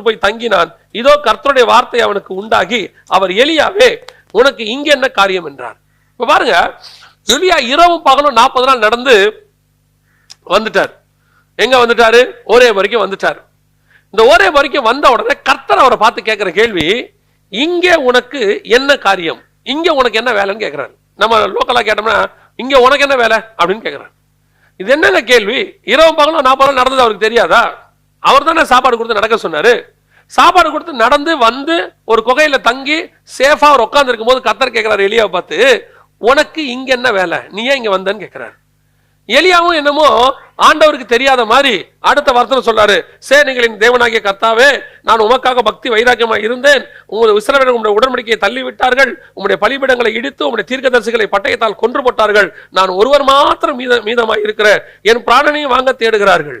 வீட்டுக்குள் போய் தங்கினான். இதோ கர்த்தருடைய வார்த்தை அவனுக்கு உண்டாகி அவர் எலியாவே உனக்கு இங்க என்ன காரியம் என்றார். இப்ப பாருங்க எலியா இரவும் பகலும் நாற்பது நாள் நடந்து வந்துட்டார். எங்க வந்துட்டாரு? ஒரே வரைக்கும் வந்துட்டார். இந்த ஒரே வரைக்கும் வந்த உடனே கர்த்தர் அவரை பார்த்து கேட்கிற கேள்வி இங்கே உனக்கு என்ன காரியம்? இங்கே உனக்கு என்ன வேலைன்னு கேட்கிறாரு. நம்ம லோக்கலா கேட்டோம்னா இங்க உனக்கு என்ன வேலை? அப்படின்னு கேட்கிறாரு. இது என்னங்க கேள்வி? இரவு பகலும் நாற்பது நாள் நடந்தது அவருக்கு தெரியாதா? அவர் தானே சாப்பாடு கொடுத்து நடக்க சொன்னாரு. சாப்பாடு கொடுத்து நடந்து வந்து ஒரு குகையில தங்கி சேஃபா அவர் உட்காந்துருக்கும் போது கத்தர் கேட்கிறாரு எலியாவை பார்த்து உனக்கு இங்க என்ன வேலை? நீ ஏன் இங்க வந்தன்னு கேட்கிறாரு. எலியாவும் என்னமோ ஆண்டவருக்கு தெரியாத மாதிரி அடுத்த வார்த்தை சொல்றாரு என் தேவனாகிய கர்த்தாவே நான் உமக்காக பக்தி வைராக்கியமா இருந்தேன். உங்களுடைய இஸ்ரவேலர் உங்களுடைய உடன்படிக்கையை தள்ளி விட்டார்கள் உங்களுடைய பலிபிடங்களை இடித்து உங்களுடைய தீர்க்கதரிசிகளை பட்டயத்தால் கொன்று போட்டார்கள். நான் ஒருவர் மாத்திரம் மீத மீதமாக இருக்கிறேன். என் பிராணனையும் வாங்க தேடுகிறார்கள்.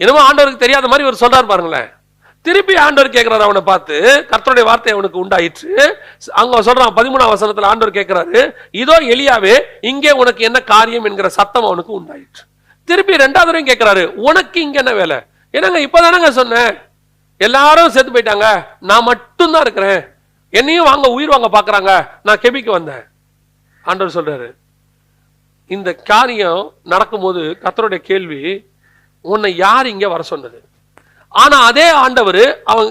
என்னமோ ஆண்டவருக்கு தெரியாத மாதிரி இவர் சொல்றார் பாருங்களேன். திருப்பி ஆண்டவர் கேட்கிறாரு அவனை பார்த்து கர்த்தருடைய வார்த்தை அவனுக்கு உண்டாயிற்று. அங்க சொல்றான் பதிமூணாம் வசனத்துல ஆண்டவர் கேட்கிறாரு இதோ எளியாவே இங்கே உனக்கு என்ன காரியம் என்கிற சத்தம் அவனுக்கு உண்டாயிற்று. திருப்பி ரெண்டாவது தடவையும் கேட்கிறாரு உனக்கு இங்க என்ன வேலை? என்னங்க இப்பதானங்க சொன்னேன். எல்லாரும் செத்து போயிட்டாங்க. நான் மட்டும்தான் இருக்கிறேன். என்னையும் வாங்க உயிர் வாங்க பாக்குறாங்க நான் கெபிக்கு வந்தேன். ஆண்டவர் சொல்றாரு இந்த காரியம் நடக்கும்போது கர்த்தருடைய கேள்வி உன்னை யார் இங்கே வர சொன்னது? ஆனா அதே ஆண்டவர் அவன்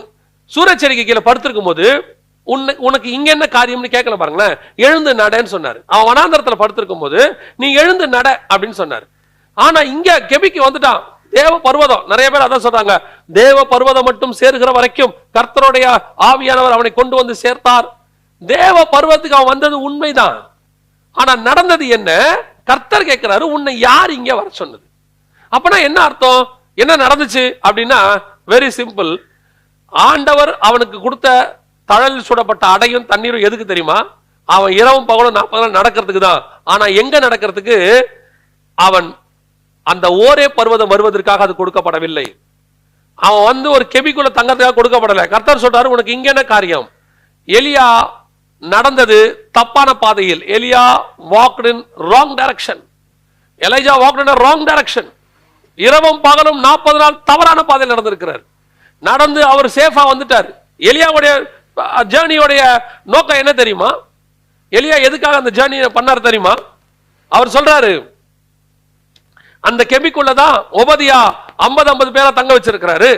சூரச்சரிக்கை கீழே படுத்திருக்கும் போது உன்னை உனக்கு இங்க என்ன காரியம்னு கேட்கல பாருங்களேன். எழுந்து நடன்னு சொன்னார். அவன் வனாந்தரத்தில் படுத்திருக்கும் போது நீ எழுந்து நட அப்படின்னு சொன்னார். ஆனா இங்க கெபிக்கு வந்துட்டான். தேவ பர்வதம். நிறைய பேர் அதான் சொல்றாங்க. தேவ பர்வதம் மட்டும் சேருகிற வரைக்கும் கர்த்தருடைய ஆவியானவர் அவனை கொண்டு வந்து சேர்த்தார். தேவ பர்வத்துக்கு அவன் வந்தது உண்மைதான். ஆனா நடந்தது என்ன? கர்த்தர் கேட்கிறாரு உன்னை யார் இங்க வர சொன்னது? அப்பனா என்ன அர்த்தம்? என்ன நடந்துச்சு? அப்படின்னா வெரி சிம்பிள் ஆண்டவர் அவனுக்கு கொடுத்த தழலில் சுடப்பட்ட அடையும் தண்ணீரும் எதுக்கு தெரியுமா? அவன் இரவும் பகலும் நாற்பது நாள் நடக்கிறதுக்கு தான். ஆனா எங்க நடக்கிறதுக்கு? அவன் அந்த ஓரே பருவதம் வருவதற்காக அது கொடுக்கப்படவில்லை. அவன் வந்து ஒரு கெமிக்குள்ள தங்கறதுக்காக கொடுக்கப்படல. கர்த்தர் சொல்றாரு உனக்கு இங்க என்ன காரியம்? எலியா நடந்தது தப்பான பாதையில். எலியா walked in wrong direction Elijah walked wrong direction இரவும் பகலும் நாற்பது நாள் தவறான பாதையில் நடந்திருக்கிறார். நடந்து அவர் சேஃபா வந்துட்டார். எலியாவுடைய ஜேர்னியோடைய நோக்கம் என்ன தெரியுமா? எலியா எதுக்காக அந்த ஜேர்னியை பண்ணார் தெரியுமா? அவர் சொல்றாரு அந்த கெமிக்குள்ள தான் ஒபதியா ஐம்பது ஐம்பது பேரை தங்க வச்சிருக்கிறாரு.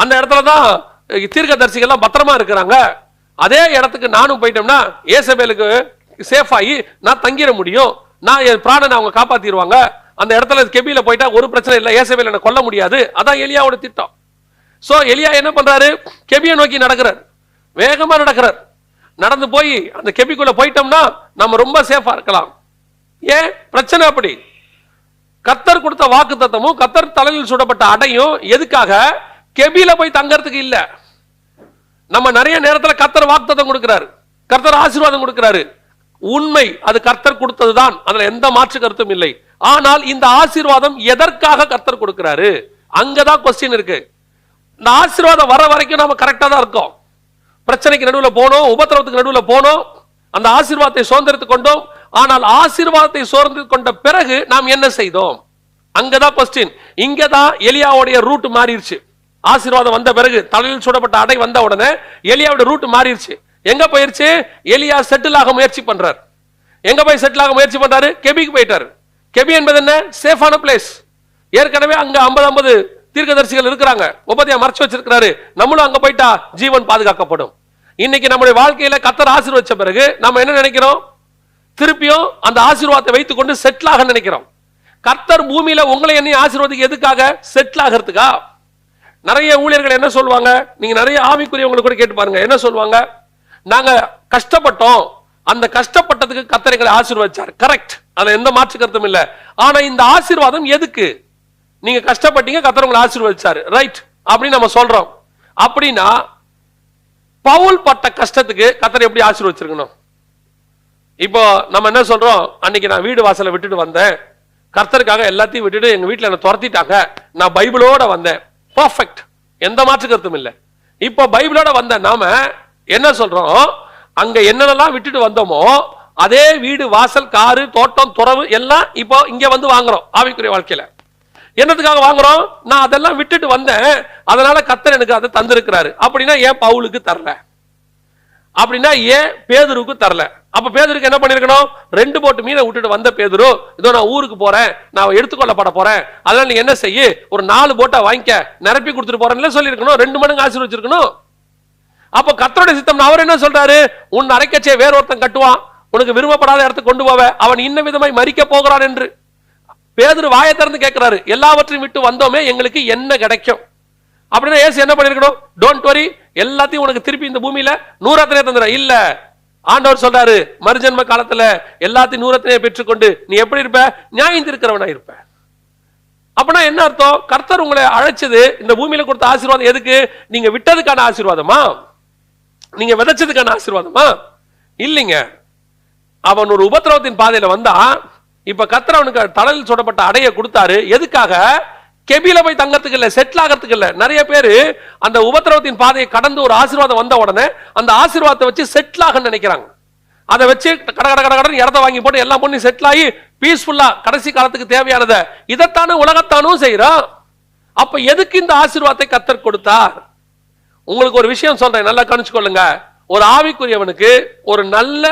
அந்த இடத்துல தான் தீர்க்க தரிசிகள்லாம் பத்திரமா இருக்கிறாங்க. அதே இடத்துக்கு நானும் போயிட்டோம்னா ஏசபேலுக்கு சேஃப் ஆகி நான் தங்கிட முடியும். நான் என் பிராணனை அவங்க காப்பாத்திடுவாங்க. அந்த இடத்துல கெபியில் போயிட்டா ஒரு பிரச்சனை இல்லை ஏசபேல் என்னை கொல்ல முடியாது. அதான் எலியாவோட திட்டம். ஸோ எலியா என்ன பண்ணுறாரு கெபியை நோக்கி நடக்கிறார். வேகமாக நடக்கிறார். நடந்து போய் அந்த கெபிக்குள்ளே போயிட்டோம்னா நம்ம ரொம்ப சேஃபாக இருக்கலாம். ஏன்? பிரச்சனை அப்படி. கத்தர் கொடுத்த வாக்கு தத்தமும் கத்தர் தலையில் சுடப்பட்ட அடையும். எதுக்காக? கெபியில போய் தங்கறதுக்கு இல்லை. நம்ம நிறைய நேரத்தில் கத்தர் வாக்குத்தத்தம் கொடுக்கிறாரு. கர்த்தர் ஆசீர்வாதம் கொடுக்கிறாரு. உண்மை அது கர்த்தர் கொடுத்ததுதான். அதுல எந்த மாற்று கருத்தும் இல்லை. ஆனால் இந்த ஆசீர்வாதம் எதற்காக கர்த்தர் கொடுக்கிறாரு? அங்கதான் கொஸ்டின் இருக்கு. இந்த ஆசீர்வாதம் வர வரைக்கும் நாம கரெக்டாக தான் இருக்கோம். பிரச்சனைக்கு நடுவில் போனோம் உபத்திரவத்துக்கு நடுவில் போனோம் அந்த ஆசீர்வாதத்தை சுதந்திரத்து கொண்டோம். ஆனால் ஆசீர்வாதத்தை சுதந்திர கொண்ட பிறகு நாம் என்ன செய்தோம்? அங்கதான் கொஸ்டின் இங்கதான் எலியாவுடைய ரூட் மாறிடுச்சு. ஆசீர்வாதம் வந்த பிறகு தலையில் சுடப்பட்ட அடை வந்த உடனே எலியாவோட ரூட் மாறிடுச்சு. எங்க போயிருச்சு? எலியா செட்டில் ஆக முயற்சி பண்றார். எங்க போய் செட்டில் ஆக முயற்சி பண்றாரு? கெபிக்கு போயிட்டாரு. கெபி என்பது என்ன? சேஃபான பிளேஸ் ஏற்கனவே அங்க ஐம்பது ஐம்பது தீர்க்கதரிசிகள் இருக்கிறாங்க. உபதியா மறைச்சு வச்சிருக்கிறாரு. நம்மளும் அங்க போயிட்டா ஜீவன் பாதுகாக்கப்படும். இன்னைக்கு நம்முடைய வாழ்க்கையில கத்தர் ஆசீர்வச்ச பிறகு நம்ம என்ன நினைக்கிறோம்? திருப்பியும் அந்த ஆசீர்வாதத்தை வைத்துக்கொண்டு செட்டில் ஆக நினைக்கிறோம். கர்த்தர் பூமியில உங்களை என்னை ஆசீர்வாதிக்கு எதுக்காக? செட்டில் ஆகிறதுக்கா? நிறைய ஊழியர்கள் என்ன சொல்லுவாங்க? நீங்க நிறைய ஆவிக்குரியவங்களை கூட கேட்டு பாருங்க. என்ன சொல்லுவாங்க? நாங்க கஷ்டப்பட்டோம். அந்த கஷ்டப்பட்டதுக்கு கத்தரைகளை எங்களை ஆசீர்வதிச்சார். கரெக்ட் அதுல எந்த மாற்று கருத்தும் இல்ல. ஆனா இந்த ஆசீர்வாதம் எதுக்கு? நீங்க கஷ்டப்பட்டீங்க கத்தர் உங்களை ஆசீர்வதிச்சாரு. ரைட் அப்படின்னு நம்ம சொல்றோம். அப்படின்னா பவுல் பட்ட கஷ்டத்துக்கு கத்தரை எப்படி ஆசீர்வதிச்சிருக்கணும்? இப்போ நம்ம என்ன சொல்றோம்? அன்னைக்கு நான் வீடு வாசலை விட்டுட்டு வந்தேன். கர்த்தருக்காக எல்லாத்தையும் விட்டுட்டு எங்க வீட்டில் என்ன துரத்திட்டாங்க. நான் பைபிளோட வந்தேன். பர்ஃபெக்ட் எந்த மாற்று கருத்தும் இல்லை. இப்போ பைபிளோட வந்த நாம என்ன சொல்றோம்? அங்க என்னென்னலாம் விட்டுட்டு வந்தோமோ அதே வீடு வாசல் காரு தோட்டம் துறவு எல்லாம் இப்போ இங்க வந்து வாங்குறோம் ஆவிக்குரிய வாழ்க்கையில. என்னத்துக்காக வாங்குறோம்? நான் அதெல்லாம் விட்டுட்டு வந்தேன். அதனால கத்தர் எனக்கு அதை தந்திருக்கிறாரு. அப்படின்னா ஏன் பவுலுக்கு தரல? அப்படின்னா ஏன் பேதருக்கு தரல? அப்ப பேதருக்கு என்ன பண்ணிருக்கணும்? ரெண்டு போட்டு மீனை விட்டுட்டு வந்த பேதரு இதோ நான் ஊருக்கு போறேன் நான் எடுத்துக்கொள்ளப்பட போறேன். அதனால நீ என்ன செய்ய? ஒரு நாலு போட்டா வாங்கிக்க நிரப்பி கொடுத்துட்டு போறேன்னு சொல்லியிருக்கணும். ரெண்டு மடங்கு ஆசீர்வச்சிருக்கணும். அப்ப கத்தருடைய சித்தம் அவர் என்ன சொல்றாரு? உன் அரைக்கச்சே வேற ஒருத்தன் கட்டுவான். உனக்கு விரும்பப்படாத இடத்துக்கு கொண்டு போவ. அவன் இன்ன விதமாய் மறிக்க போகிறான் என்று. பேதர் வாயை திறந்து கேட்கிறாரு. எல்லாவற்றையும் விட்டு வந்தோமே எங்களுக்கு என்ன கிடைக்கும்? அப்படின்னா ஏசு என்ன பண்ணிருக்கணும் டோன்ட் வரி எல்லாத்தையும் உனக்கு திருப்பி இந்த பூமியில நூறத்திலே தந்துடுற இல்ல. ஆண்டவர் சொல்றாரு மறுஜன்ம காலத்துல எல்லாத்தையும் நூறத்திலே பெற்றுக்கொண்டு நீ எப்படி இருப்ப? நியாயம் திருக்கிறவனா இருப்ப. அப்படின்னா என்ன அர்த்தம்? கர்த்தர் உங்களை அழைச்சது இந்த பூமியில கொடுத்த ஆசீர்வாதம் எதுக்கு? நீங்க விட்டதுக்கான ஆசீர்வாதமா? நீங்க விதைச்சதுக்கான ஆசீர்வாதமா? இல்லைங்க. அவன் ஒரு உபத்திரவத்தின் பாதையில வந்தா இப்ப கத்திர அவனுக்கு தலையில் சுடப்பட்ட அடைய கொடுத்தாரு. எதுக்காக? கெபில போய் தங்கறதுக்கு இல்ல செட்டில் ஆகிறதுக்கு இல்ல. நிறைய பேர் அந்த உபத்திரவத்தின் பாதையை கடந்து ஒரு ஆசீர்வாதம் வந்த உடனே அந்த ஆசீர்வாதத்தை வச்சு செட்டில் ஆக நினைக்கிறாங்க. அதை வச்சு கட கட கட கடன் இடத்த வாங்கி போட்டு எல்லாம் பொண்ணு செட்டில் ஆகி பீஸ்ஃபுல்லா கடைசி காலத்துக்கு தேவையானதை இதைத்தானே உலகத்தானும் செய்யறான் அப்ப எதுக்கு இந்த ஆசீர்வாதத்தை கத்தர் கொடுத்தார்? உங்களுக்கு ஒரு விஷயம் சொல்றேன் நல்லா கணிச்சுக்கொள்ளுங்க ஒரு ஆவிக்குரியவனுக்கு ஒரு நல்ல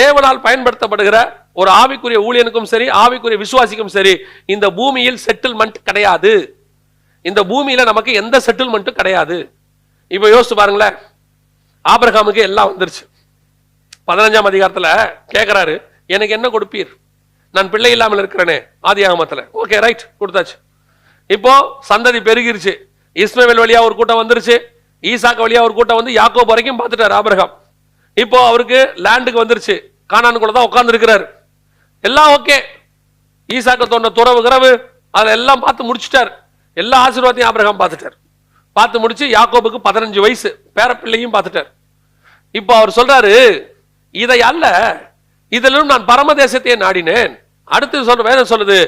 தேவனால் பயன்படுத்தப்படுகிற ஒரு ஆவிக்குரிய ஊழியனுக்கும் சரி ஆவிக்குரிய விசுவாசிக்கும் சரி இந்த பூமியில் செட்டில்மெண்ட் கிடையாது. இந்த பூமியில நமக்கு எந்த செட்டில்மெண்ட்டும் கிடையாது. இப்ப யோசிச்சு பாருங்களேன். ஆபிரகாமுக்கு எல்லாம் வந்துருச்சு. பதினஞ்சாம் அதிகாரத்துல கேட்குறாரு எனக்கு என்ன கொடுப்பீர்? நான் பிள்ளை இல்லாமல் இருக்கிறேனே ஆதி ஆகமத்தில் ஓகே ரைட் கொடுத்தாச்சு. இப்போ சந்ததி பெருகிருச்சு. இஸ்மவேல் வழியா ஒரு கூட்டம் வந்துருச்சு. ஈசாக்கு வழியாக ஒரு கூட்டம் வந்து யாக்கோப் வரைக்கும் பார்த்துட்டார் ஆபிரகாம். இப்போ அவருக்கு லேண்டுக்கு வந்துருச்சு. கூட தான் உட்கார்ந்து இருக்கிறாரு எல்லாம் ஓகே ஈசாக்கு தோன்ற துறவு கிரவு அதில் எல்லாம் பார்த்து முடிச்சிட்டார். எல்லா ஆசீர்வாதத்தையும் ஆபிரகாம் பார்த்துட்டார். பார்த்து முடிச்சு யாக்கோபுக்கு பதினஞ்சு வயசு பேரப்பிள்ளையும் பார்த்துட்டார். இப்போ அவர் சொல்றாரு இதை அல்ல இதிலும் நான் பரமதேசத்தையே நாடினேன். அடுத்து சொல்ற வேதம் சொல்லுது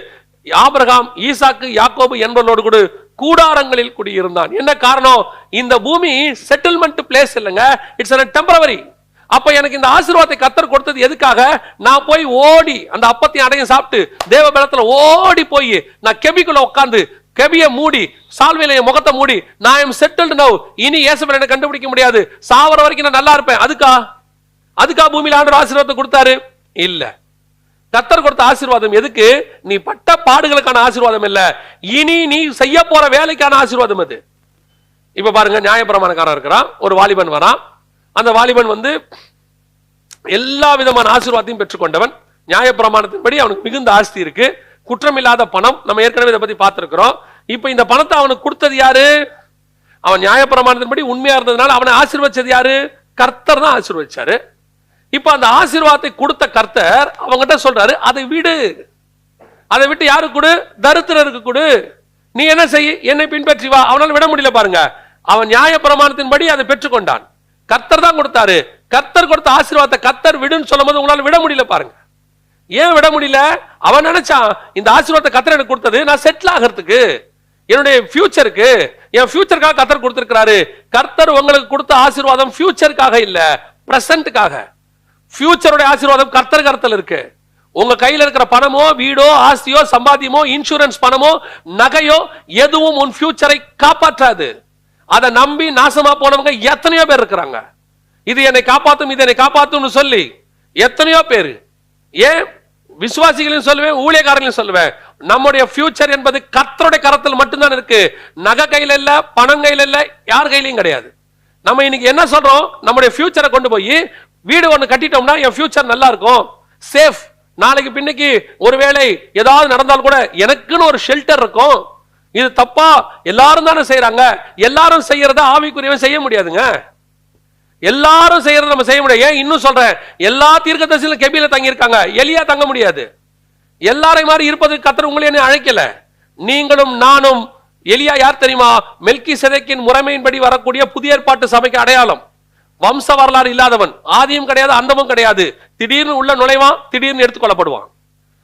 ஆபிரகாம் ஈசாக்கு யாக்கோபு என்பவர்களோடு கூட கூடாரங்களில் குடியிருந்தான். என்ன காரணம்? இந்த பூமி செட்டில்மெண்ட் பிளேஸ் இல்லைங்க. இட்ஸ் டெம்பரவரி அப்ப எனக்கு இந்த ஆசீர்வாதத்தை கத்தர் கொடுத்தது எதுக்காக? நான் போய் ஓடி அந்த அப்பத்தையும் அடையும் சாப்பிட்டு தேவ பலத்துல ஓடி போய் நான் கெபிக்குள்ள உட்காந்து கெபிய மூடி சால்வையில என் முகத்தை மூடி நான் எம் செட்டில்டு நவ் இனி இயேசுவை என்ன கண்டுபிடிக்க முடியாது. சாவர வரைக்கும் நான் நல்லா இருப்பேன். அதுக்கா? அதுக்கா பூமியில ஆண்டவர் ஆசீர்வாதத்தை கொடுத்தாரு? இல்லை. கத்தர் கொடுத்த ஆசீர்வாதம் எதுக்கு? நீ பட்ட பாடுகளுக்கான ஆசீர்வாதம் இல்ல. இனி நீ செய்ய போற வேலைக்கான ஆசீர்வாதம் அது. இப்ப பாருங்க நியாயப்பிரமாணக்காரன் இருக்கிறான் ஒரு வாலிபன் வரான். அந்த வாலிபன் வந்து எல்லா விதமான ஆசீர்வாதத்தையும் பெற்றுக்கொண்டவன். நியாயப்பிரமாணத்தின்படி அவனுக்கு மிகுந்த ஆஸ்தி இருக்கு. குற்றமில்லாத பணம் நம்ம ஏற்கனவே இதை பத்தி பார்த்திருக்கிறோம். இப்ப இந்த பணத்தை அவனுக்கு கொடுத்தது யாரு? அவன் நியாயப்பிரமாணத்தின்படி உண்மையா இருந்ததுனால அவனை ஆசீர்வச்சது யாரு? கர்த்தர் தான் ஆசீர்வச்சாரு. இப்போ அந்த ஆசீர்வாதத்தை கொடுத்த கர்த்தர் அவங்ககிட்ட சொல்றாரு அதை விடு. அதை விட்டு யாருக்கு கொடு? தரித்திரருக்கு கொடு. நீ என்ன செய்? என்னை பின்பற்றி வா. அவனால் விட முடியல பாருங்க. அவன் நியாய பிரமாணத்தின்படி அதை பெற்றுக்கொண்டான். கர்த்தர் தான் கொடுத்தாரு. கர்த்தர் கொடுத்த ஆசீர்வாதத்தை கர்த்தர் விடுன்னு சொல்லும்போது உங்களால் விட முடியல பாருங்க. ஏன் விட முடியல? அவன் நினைச்சான் இந்த ஆசீர்வாதத்தை கர்த்தர் எனக்கு கொடுத்தது நான் செட்டில் ஆகிறதுக்கு. என்னுடைய ஃபியூச்சருக்கு என் ஃபியூச்சருக்காக கர்த்தர் கொடுத்துருக்கிறாரு. கர்த்தர் உங்களுக்கு கொடுத்த ஆசீர்வாதம் ஃபியூச்சருக்காக இல்லை பிரசன்ட்டுக்காக ஃபியூச்சருடைய ஆசீர்வாதம் கர்த்தர் கருத்தில் இருக்கு. உங்க கையில இருக்கிற பணமோ வீடோ ஆஸ்தியோ சம்பாத்தியமோ இன்சூரன்ஸ் பணமோ நகையோ எதுவும் உன் ஃபியூச்சரை காப்பாற்றாது. அதை நம்பி நாசமா போனவங்க எத்தனையோ பேர் இருக்கிறாங்க. இது என்னை காப்பாத்தும் இது என்னை காப்பாத்தும்னு சொல்லி எத்தனையோ பேர். ஏன்? விசுவாசிகளையும் சொல்லுவேன் ஊழியக்காரங்களையும் சொல்லுவேன். நம்முடைய ஃபியூச்சர் என்பது கத்தருடைய கரத்தில் மட்டும்தான் இருக்கு. நகை கையில இல்ல பணம் கையில இல்ல யார் கையிலையும் கிடையாது. நம்ம இன்னைக்கு என்ன சொல்றோம்? நம்முடைய ஃபியூச்சரை கொண்டு போய் வீடு ஒன்று கட்டிட்டோம்னா என் ஃபியூச்சர் நல்லா இருக்கும் சேஃப் நாளைக்கு பின்னைக்கு ஒருவேளை ஏதாவது நடந்தால் கூட எனக்குன்னு ஒரு ஷெல்டர் இருக்கும். இது தப்பா எல்லாரும் தானே செய்யறாங்க எல்லாரும் செய்யறத ஆவிக்குரியவன் செய்ய முடியாதுங்க. எல்லாரும் செய்யறத நம்ம செய்ய முடியாது. ஏன் இன்னும் சொல்றேன்? எல்லா தீர்க்க கெபில தங்கி இருக்காங்க எலியா தங்க முடியாது. எல்லாரையும் மாதிரி இருப்பது கத்தர் உங்களை என்ன அழைக்கல. நீங்களும் நானும் எலியா யார் தெரியுமா? மெல்கி செதைக்கின் முறைமையின்படி வரக்கூடிய புதிய ஏற்பாட்டு சபைக்கு அடையாளம். வம்ச வரலாறு இல்லாதவன். ஆதியும் கிடையாது அந்தமும் கிடையாது. திடீர்னு உள்ள நுழைவான் திடீர்னு எடுத்துக்கொள்ளப்படுவான்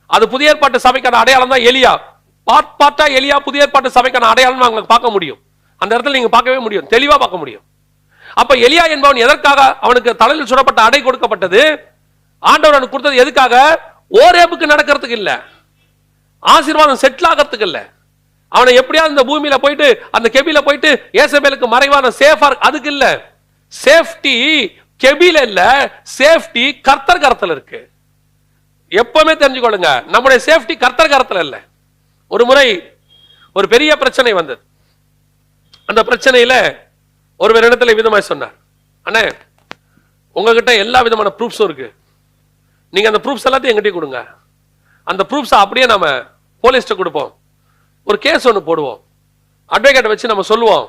அது புதிய ஏற்பாட்டு சபைக்கான அடையாளம் தான் எலியா. பார்ட் பார்ட்டா எலியா புதிய ஏற்பாட்டு சபைக்கான அடையாளம் நாங்க பார்க்க முடியும். அந்த இடத்துல நீங்க பார்க்கவே முடியும். தெளிவா பார்க்க முடியும். அப்ப எலியா என்பவன் எதற்காக அவனுக்கு தலையில் சுடப்பட்ட அடை கொடுக்கப்பட்டது? ஆண்டவர் அவனுக்கு கொடுத்தது எதுக்காக? ஓரேபுக்கு நடக்கிறதுக்கு இல்ல. ஆசீர்வாதம் செட்டில் ஆகிறதுக்கு இல்ல. அவனை எப்படியாவது இந்த பூமியில போயிட்டு அந்த கெபியில போயிட்டு ஏசபேலுக்கு மறைவான சேஃபா அதுக்கு இல்லை. சேஃப்டி கெபில இல்ல சேஃப்டி கர்த்தர் கரத்துல இருக்கு. எப்பவுமே தெரிஞ்சுக்கொள்ளுங்க நம்முடைய சேஃப்டி கர்த்தர் கரத்துல இல்ல. ஒரு முறை ஒரு பெரிய பிரச்சனை வந்தது. அந்த பிரச்சனையில ஒரு இடத்துல விதமாய் சொன்னார் அண்ணே உங்ககிட்ட எல்லா விதமான ப்ரூஃப்ஸும் இருக்கு. நீங்க அந்த ப்ரூஃப்ஸ் எல்லாத்தையும் எங்கிட்டே கொடுங்க. அந்த ப்ரூஃப்ஸை அப்படியே நம்ம போலீஸ்ட்ட கொடுப்போம். ஒரு கேஸ் ஒன்று போடுவோம். அட்வொகேட்டை வச்சு நம்ம சொல்லுவோம்.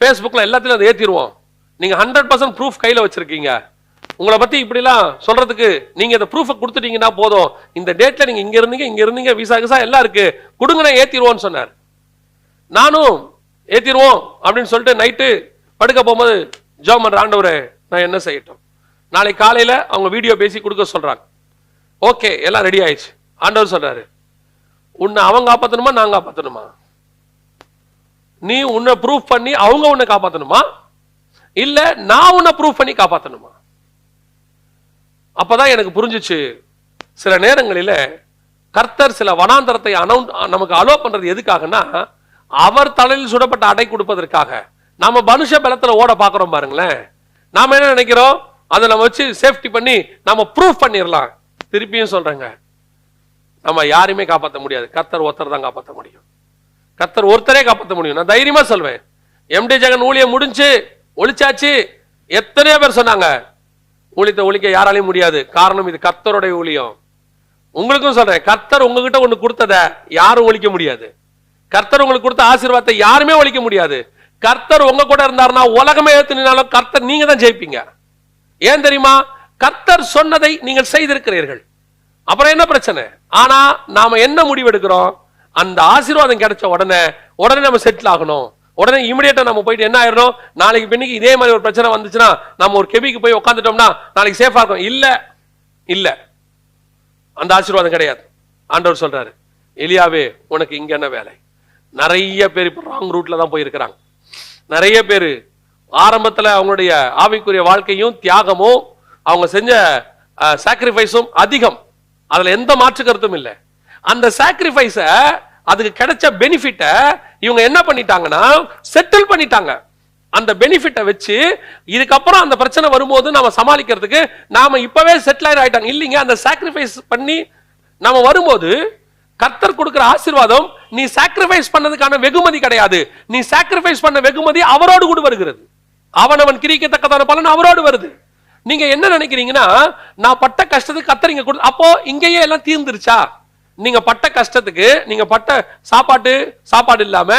ஃபேஸ்புக்கில் எல்லாத்தையும் அதை ஏற்றிடுவோம் நீங்கள் ஹண்ட்ரட் பர்சன்ட் ப்ரூஃப் கையில் வச்சிருக்கீங்க. உங்களை பற்றி இப்படிலாம் சொல்றதுக்கு நீங்கள் இந்த ப்ரூஃபை கொடுத்துட்டீங்கன்னா போதும். இந்த டேட்டில் நீங்கள் இங்கே இருந்தீங்க இங்கே இருந்தீங்க விசா கிசா எல்லாம் இருக்கு. கொடுங்கண்ணே ஏற்றிடுவோன்னு சொன்னார். நானும் ஏற்றிடுவோம் அப்படின்னு சொல்லிட்டு நைட்டு படுக்க போகும்போது ஜோமன் ஆண்டவரே நான் என்ன செய்யட்டும்? நாளை காலையில் அவங்க வீடியோ பேசி கொடுக்க சொல்றாங்க. ஓகே எல்லாம் ரெடி ஆயிடுச்சு. ஆண்டவர் சொல்றாரு. உன்னை அவன் காப்பாத்தணுமா நான் காப்பாத்தணுமா? நீ உன்னை ப்ரூஃப் பண்ணி அவங்க உன்னை காப்பாத்தணுமா? இல்ல நான் உன்னை ப்ரூவ் பண்ணி காப்பாத்தணுமா? அப்பதான் எனக்கு புரிஞ்சுச்சு சில நேரங்களில கர்த்தர் சில வனாந்தரத்தை அனௌன் நமக்கு அலோ பண்றது எதுக்காகனா அவர் தலையில் சுடப்பட்ட அடை கொடுப்பதற்காக. நாம மனுஷ பலத்தில் ஓட பாக்குறோம் பாருங்களேன். நாம என்ன நினைக்கிறோம்? அதை நம்ம வச்சு சேஃப்டி பண்ணி நம்ம ப்ரூஃப் பண்ணிடலாம் திருப்பியும் சொல்றேங்க. நம்ம யாரையுமே காப்பாற்ற முடியாது. கர்த்தர் ஒருத்தர் தான் காப்பாற்ற முடியும். கர்த்தர் ஒருத்தரே காப்பாற்ற முடியும். நான் தைரியமா சொல்வேன். எம்டி ஜெகன் ஊழியம் முடிஞ்சு ஒழிச்சாச்சு. எத்தனையோ பேர் சொன்னாங்க ஊழியத்தை ஒழிக்க யாராலையும் முடியாது. காரணம் இது கர்த்தருடைய ஊழியம். உங்களுக்கும் சொல்றேன் கர்த்தர் உங்ககிட்ட ஒன்று கொடுத்தத யாரும் ஒழிக்க முடியாது. கர்த்தர் உங்களுக்கு கொடுத்த ஆசீர்வாதத்தை யாருமே ஒழிக்க முடியாது. கர்த்தர் உங்க கூட இருந்தாருன்னா உலகமே ஏத்துனாலும் கர்த்தர் நீங்க தான் ஜெயிப்பீங்க. ஏன் தெரியுமா? கர்த்தர் சொன்னதை நீங்கள் செய்திருக்கிறீர்கள். அப்புறம் என்ன பிரச்சனை? ஆனா நாம என்ன முடிவு எடுக்கிறோம் அந்த ஆசீர்வாதம் கிடைச்ச உடனே உடனே நம்ம செட்டில் ஆகணும். உடனே இமிடியேட்டா நம்ம போயிட்டு என்ன ஆயிரும் நாளைக்கு பின்னிக்கு இதே மாதிரி ஒரு பிரச்சனை வந்துச்சுன்னா நம்ம ஒரு கெபிக்கு போய் உட்காந்துட்டோம்னா நாளைக்கு சேஃபா இருக்கும். இல்ல இல்ல. அந்த ஆசீர்வாதம் கிடையாது. ஆண்டவர் சொல்றாரு எலியாவே உனக்கு இங்க என்ன வேலை? நிறைய பேர் இப்போ ராங் ரூட்ல தான் போயிருக்கிறாங்க. நிறைய பேர் ஆரம்பத்துல அவங்களுடைய ஆவிக்குரிய வாழ்க்கையும் தியாகமும் அவங்க செஞ்ச சாக்ரிஃபைஸும் அதிகம். அதுல எந்த மாற்று கருத்தும் இல்லை. அந்த சாக்ரிஃபைஸ அதுக்கு கிடைச்ச பெனிஃபிட்டை இவங்க என்ன பண்ணிட்டாங்கன்னா செட்டில் பண்ணிட்டாங்க. அந்த பெனிஃபிட்டை வச்சு இதுக்கப்புறம் அந்த பிரச்சனை வரும்போது நாம சமாளிக்கிறதுக்கு நாம இப்பவே செட்டில் ஆயிட்டாங்க. இல்லைங்க அந்த சாக்ரிஃபைஸ் பண்ணி நாம வரும்போது கர்த்தர் கொடுக்குற ஆசீர்வாதம் நீ சாக்ரிஃபைஸ் பண்ணதுக்கான வெகுமதி கிடையாது. நீ சாக்ரிஃபைஸ் பண்ண வெகுமதி அவரோடு கூட வருகிறது. அவனவன் கிரிக்கத்தக்கதான பலன் அவரோடு வருது. நீங்க என்ன நினைக்கிறீங்கன்னா நான் பட்ட கஷ்டத்துக்கு கத்தரிங்க கொடுத்து கொடு அப்போ இங்கேயே எல்லாம் தீர்ந்துருச்சா? நீங்க பட்ட கஷ்டத்துக்கு நீங்க பட்ட சாப்பாட்டு சாப்பாடு இல்லாம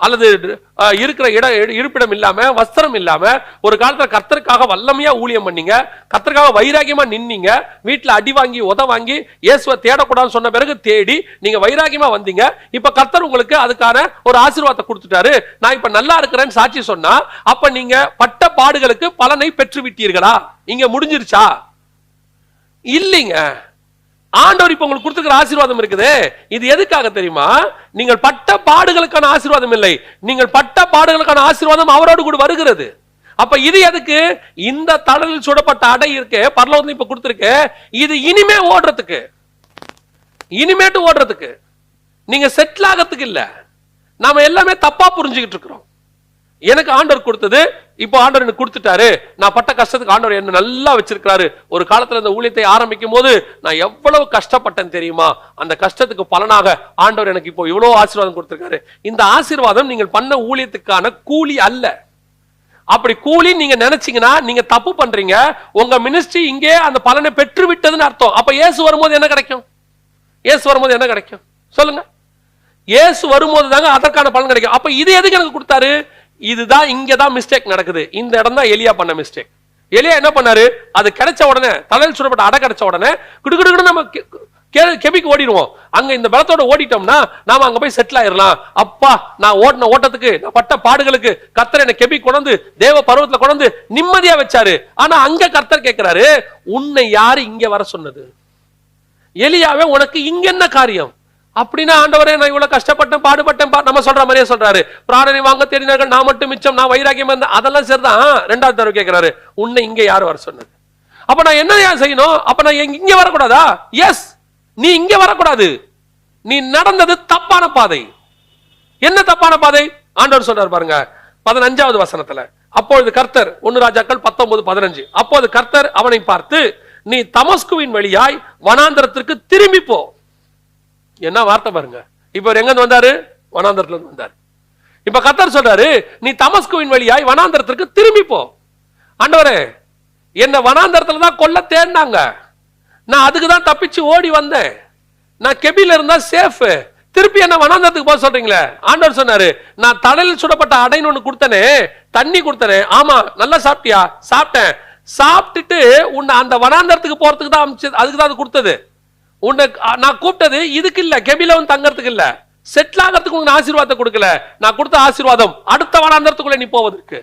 அல்லது இருக்கிற இட இருப்பிடம் இல்லாம வஸ்திரம் இல்லாம ஒரு காலத்துல கர்த்தருக்காக வல்லமையா ஊழியம் பண்ணீங்க கத்தருக்காக வைராகியமா நின்னீங்க வீட்டுல அடி வாங்கி உத வாங்கி இயேசுவை தேடக்கூடாதுன்னு சொன்ன பிறகு தேடி நீங்க வைராகியமா வந்தீங்க. இப்ப கர்த்தர் உங்களுக்கு அதுக்கான ஒரு ஆசீர்வாதத்தை கொடுத்துட்டாரு. நான் இப்ப நல்லா இருக்கிறேன்னு சாட்சி சொன்னா அப்ப நீங்க பட்ட பாடுகளுக்கு பலனை பெற்று விட்டீர்களா இங்க முடிஞ்சிருச்சா? இல்லைங்க. ஆண்டவர் இப்ப உங்களுக்கு கொடுத்துக்கிற ஆசீர்வாதம் இருக்குது. இது எதுக்காக தெரியுமா? நீங்கள் பட்ட பாடுகளுக்கான ஆசீர்வாதம் இல்லை. நீங்கள் பட்ட பாடுகளுக்கான ஆசீர்வாதம் அவரோடு கூட வருகிறது. அப்ப இது எதுக்கு? இந்த தடலில் சுடப்பட்ட அடை இருக்கு பரலோகத்தில் இப்ப கொடுத்துருக்கு இது இனிமே ஓடுறதுக்கு. இனிமேட்டு ஓடுறதுக்கு. நீங்க செட்டில் ஆகிறதுக்கு இல்லை. நாம எல்லாமே தப்பா புரிஞ்சுக்கிட்டு இருக்கிறோம். எனக்கு ஆண்டவர் கொடுத்தது இப்போ ஆண்டவர் எனக்கு கொடுத்துட்டாரு. நான் பட்ட கஷ்டத்துக்கு ஆண்டவர் என்ன நல்லா வச்சிருக்கிறாரு. ஒரு காலத்தில் இந்த ஊழியத்தை ஆரம்பிக்கும் போது நான் எவ்வளவு கஷ்டப்பட்டேன் தெரியுமா? அந்த கஷ்டத்துக்கு பலனாக ஆண்டவர் எனக்கு இப்போ இவ்வளோ ஆசீர்வாதம் கொடுத்துருக்காரு. இந்த ஆசீர்வாதம் நீங்கள் பண்ண ஊழியத்துக்கான கூலி அல்ல. அப்படி கூலி நீங்க நினைச்சீங்கன்னா நீங்க தப்பு பண்றீங்க. உங்க மினிஸ்ட்ரி இங்கே அந்த பலனை பெற்று விட்டதுன்னு அர்த்தம். அப்ப இயேசு வரும்போது என்ன கிடைக்கும்? இயேசு வரும்போது என்ன கிடைக்கும்? சொல்லுங்க. இயேசு வரும்போது தாங்க அதற்கான பலன் கிடைக்கும். அப்ப இது எதுக்கு எனக்கு கொடுத்தாரு? இதுதான் இங்கே தான் மிஸ்டேக் நடக்குது. இந்த இடம் தான் எலியா பண்ண மிஸ்டேக் எலியா என்ன பண்ணாரு? அது கிடைச்ச உடனே தலையில் சுடப்பட்ட அடை கிடைச்ச உடனே கிடுகிடுன்னு நம்ம கெ- கெபிக்கு ஓடிடுவோம். அங்க இந்த பலத்தோட ஓடிட்டோம்னா நாம அங்க போய் செட்டில் ஆயிரலாம். அப்பா நான் ஓடின ஓட்டத்துக்கு நான் பட்ட பாடுகளுக்கு கர்த்தர் என்ன கெபி கொண்டு தேவ பருவத்துல கொண்டு நிம்மதியா வச்சாரு. ஆனா அங்க கர்த்தர் கேட்கிறாரு உன்னை யாரு இங்க வர சொன்னது? எலியாவே உனக்கு இங்க என்ன காரியம்? அப்படின்னா ஆண்டவரே நான் இவ்வளவு கஷ்டப்பட்டேன் பாடுபட்டேன் பா- நம்ம சொல்ற மாதிரியே சொல்றாரு. பிராணனை வாங்க தேடினார்கள் நான் மட்டும் மிச்சம் நான் வைராக்கியம் இருந்தேன் அதெல்லாம் சரிதான். ரெண்டாவது தடவை கேட்கிறாரு உன்னை இங்க யார் வர சொன்னது? அப்ப நான் என்ன ஏன் செய்யணும்? அப்ப நான் இங்க- வரக்கூடாதா? எஸ் நீ இங்க வரக்கூடாது. நீ நடந்தது தப்பான பாதை. என்ன தப்பான பாதை? ஆண்டவர் சொல்றாரு பாருங்க பதினஞ்சாவது வசனத்துல. அப்பொழுது கர்த்தர் ஒன்னு ராஜாக்கள் பத்தொன்பது பதினஞ்சு. அப்போது கர்த்தர் அவனை பார்த்து நீ தமஸ்குவின் வழியாய் வனாந்திரத்திற்கு திரும்பி போ. என்ன வார்த்தை பாருங்க. இப்போ அவர் எங்கேருந்து வந்தார்? வனாந்தரத்துலேருந்து வந்தார். இப்போ கத்தர் சொல்கிறாரு நீ தமஸ்குவின் வழியாய் வனாந்தரத்திற்கு திரும்பி போ. ஆண்டவரே என்னை வனாந்தரத்தில் தான் கொல்ல தேடினாங்க. நான் அதுக்கு தான் தப்பிச்சு ஓடி வந்தேன். நான் கெபியில் இருந்தால் சேஃபு திருப்பி என்ன வனாந்தரத்துக்கு போக சொல்றீங்களே? ஆண்டவர் சொன்னாரு நான் தடலில் சுடப்பட்ட அடைன்னு ஒன்று கொடுத்தனே தண்ணி கொடுத்தனே. ஆமா நல்லா சாப்பிட்டியா? சாப்பிட்டேன். சாப்பிட்டுட்டு உன்னை அந்த வனாந்தரத்துக்கு போறதுக்கு தான் அமிச்சு அதுக்கு தான் அது கொடுத்தது. உன்னை நான் கூப்பிட்டது இதுக்கு இல்ல. கெபில வந்து தங்கறதுக்கு இல்ல. செட்டில் ஆகிறதுக்கு உனக்கு ஆசீர்வாதத்தை கொடுக்கல. நான் கொடுத்த ஆசீர்வாதம் அடுத்த வாராந்தரத்துக்குள்ள நீ போவதற்கு.